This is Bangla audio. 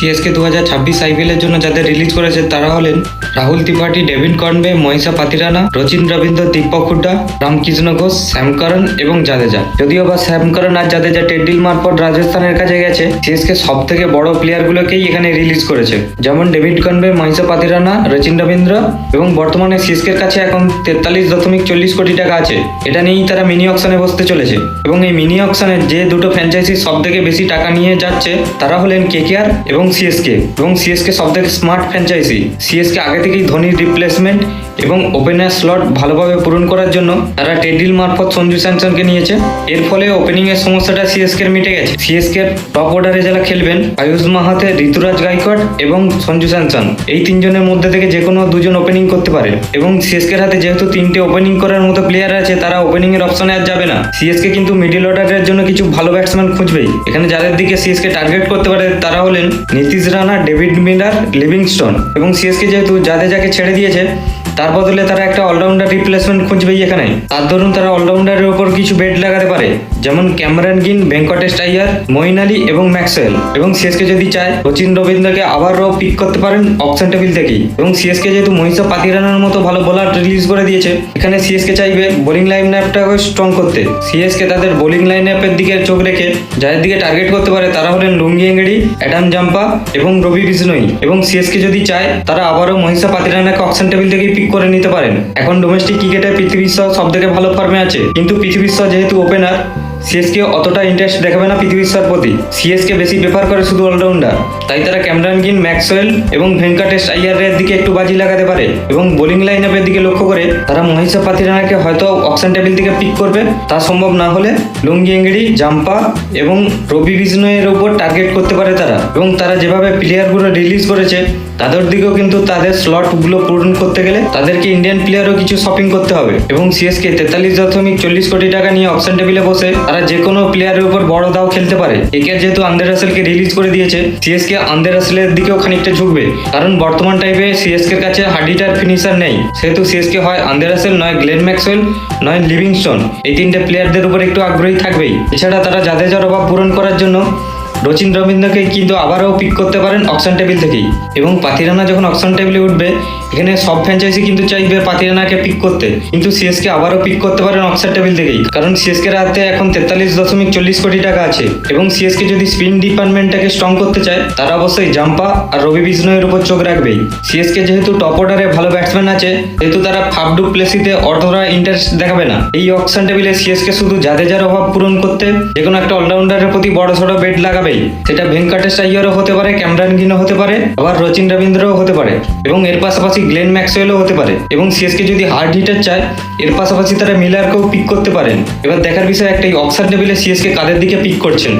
সিএসকে দু হাজার ছাব্বিশ আইপিএলের জন্য যাদের রিলিজ করেছে তারা হলেন রাহুল ত্রিপাঠী ডেভিড কর্নবে মহিষা পাতিরানা রচিন রবীন্দ্র দীপক হুড্ডা, রামকৃষ্ণ ঘোষ, শ্যামকরণ এবং জাদেজা। যদিও বা শ্যামকরণ আর জাদেজা টেড ডিল মারফত রাজস্থানের কাছে গেছে, সিএসকে সব থেকে বড় প্লেয়ারগুলোকেই এখানে রিলিজ করেছে। যেমন ডেভিড কর্নবে মহিষা পাতিরানা রচিন রবীন্দ্র এবং বর্তমানে সিএসকের কাছে এখন তেতাল্লিশ দশমিক চল্লিশ কোটি টাকা আছে। এটা নিয়েই তারা মিনি অকশনে বসতে চলেছে। এবং এই মিনি অকশনে যে দুটো ফ্র্যাঞ্চাইজি সব থেকে বেশি টাকা নিয়ে যাচ্ছে, তারা হলেন কেকেআর এবং সিএসকে এবং সিএসকে সব থেকে স্মার্ট ফ্র্যাঞ্চাইজি সিএসকে আগে থেকেই ধোনির রিপ্লেসমেন্ট এবং ওপেনার স্লট ভালোভাবে পূরণ করার জন্য তারা টেডিল মারফত সঞ্জু স্যামসনকে নিয়েছে। এর ফলে ওপেনিং এর সমস্যাটা সিএসকে মিটে গেছে। সিএসকে টপ অর্ডারে যারা খেলবেন, আয়ুষ মাহাতে, ঋতুরাজ গাইকোয়াড এবং সঞ্জু স্যামসন, এই তিনজনের মধ্যে থেকে যে কোনো দুজন ওপেনিং করতে পারে এবং সিএসকের হাতে যেহেতু তিনটে ওপেনিং করার মতো প্লেয়ার আছে, তারা ওপেনিং এর অপশনে আর যাবে না। সিএসকে কিন্তু মিডিল অর্ডারের জন্য কিছু ভালো ব্যাটসম্যান খুঁজবেই। এখানে যাদের দিকে সিএসকে টার্গেট করতে পারে, তারা হলেন Nitish Rana David Miller Livingstone এবং সিএসকে যেহেতু যাদেজাকে ছেড়ে দিয়েছে তার বদলে তারা একটা অলরাউন্ডার রিপ্লেসমেন্ট খুঁজবে এখানে। তার ধরুন তারা অলরাউন্ডারের উপর কিছু বেড লাগাতে পারে, যেমন ক্যামেরন গিন, ভেঙ্কটেশ আইয়ার মঈন আলী এবং ম্যাক্সওয়েল। এবং সিএসকে যদি চায়, সচিন রবীন্দ্রকে আবারও পিক করতে পারেন অপশন টেবিল থেকেই। এবং সিএসকে যেহেতু মহিষা পাতিরানার মতো ভালো বোলার রিলিজ করে দিয়েছে, এখানে সিএসকে চাইবে বোলিং লাইন ন্যাপটাকে স্ট্রং করতে। সিএসকে তাদের বোলিং লাইন ন্যাপের দিকে চোখ রেখে যাদের দিকে টার্গেট করতে পারে তারা হলেন লুঙ্গি এঙ্গড়ি অ্যাডাম জাম্পা এবং রবি বিষ্ণই এবং সিএসকে যদি চায়, তারা আবারও মহিষা পাতিরানাকে অপশন টেবিল থেকেই পিক করে নিতে পারেন। এখন ডোমেস্টিক ক্রিকেটে পৃথিবীর সব থেকে ভালো ফর্মে আছে। কিন্তু পৃথিবীর যেহেতু ওপেনার সিএসকে অতটা ইন্টারেস্ট দেখাবে না পৃথিবীর স্যার প্রতি। সিএসকে বেশি প্রেফার করে শুধু অলরাউন্ডার তাই তারা ক্যামরান গিন, ম্যাক্সওয়েল এবং ভেঙ্কটেশ আইয়ারের দিকে একটু বাজি লাগাতে পারে এবং বোলিং লাইন আপের দিকে লক্ষ্য করে তারা মহিষা পাতিরানাকে হয়তো অপশন টেবিল থেকে পিক করবে। তা সম্ভব না হলে লুঙ্গি এঙ্গড়ি জাম্পা এবং রবি বিষ্ণয়ের উপর টার্গেট করতে পারে তারা। এবং তারা যেভাবে প্লেয়ারগুলো রিলিজ করেছে, তাদের দিকেও কিন্তু তাদের স্লটগুলো পূরণ করতে গেলে তাদেরকে ইন্ডিয়ান প্লেয়ারও কিছু শপিং করতে হবে। এবং সিএসকে তেতাল্লিশ দশমিক চল্লিশ কোটি টাকা নিয়ে অপশন টেবিলে বসে তারা যে কোনো প্লেয়ারের উপর বড় দাও খেলতে পারে। একে যেহেতু আন্দের রাসেলকে রিলিজ করে দিয়েছে সিএসকে আন্দের রাসেলের দিকেও খানিকটা ঝুঁকবে। কারণ বর্তমান টাইপে সিএসকে কাছে হার্ডিটার ফিনিশার নেই। সেহেতু সিএসকে হয় আন্দের রাসেল, নয় গ্লেন ম্যাক্সওয়েল, নয় লিভিংস্টোন। এই তিনটে প্লেয়ারদের উপর একটু আগ্রহী থাকবেই। এছাড়া তারা যাদের অভাব পূরণ করার জন্য রচিন রবীন্দ্রকে কিন্তু আবারও পিক করতে পারেন অপশন টেবিল থেকেই। এবং পাতিরানা যখন অপশন টেবিলে উঠবে এখানে সব ফ্র্যাঞ্চাইজি কিন্তু চাইবে পাতিরানাকে পিক করতে। কিন্তু সিএসকে আবারও পিক করতে পারেন অপশন টেবিল থেকেই। কারণ সিএসকে হাতে এখন তেতাল্লিশ দশমিক চল্লিশ কোটি টাকা আছে। এবং সিএসকে যদি স্পিন ডিপার্টমেন্টটাকে স্ট্রং করতে চায়, তারা অবশ্যই জাম্পা আর রবি বিষ্ণয়ের উপর চোখ রাখবেই। সিএসকে যেহেতু টপ অর্ডারে ভালো ব্যাটসম্যান আছে যেহেতু তারা ফাফডু প্লেসিতে অর্ধরা ইন্টারেস্ট দেখাবে না। এই অপশন টেবিলে সিএসকে শুধু যাদের অভাব পূরণ করতে যে কোনো একটা অলরাউন্ডারের প্রতি বড় সড়ো বেট লাগাবেই। সেটা ভেঙ্কটেশ আইয়ারও হতে পারে, ক্যামরান গিনও হতে পারে, আবার রচিন রবীন্দ্রও হতে পারে। এবং এর পাশাপাশি গ্লেন ম্যাক্সওয়েলও হতে পারে এবং সিএসকে যদি হার্ড হিটার চায়, এর পাশাপাশি তারা মিলারকেও পিক করতে পারেন। এবার দেখার বিষয় একটাই, অক্সার টেবিলে সিএসকে কাদের দিকে পিক করছেন?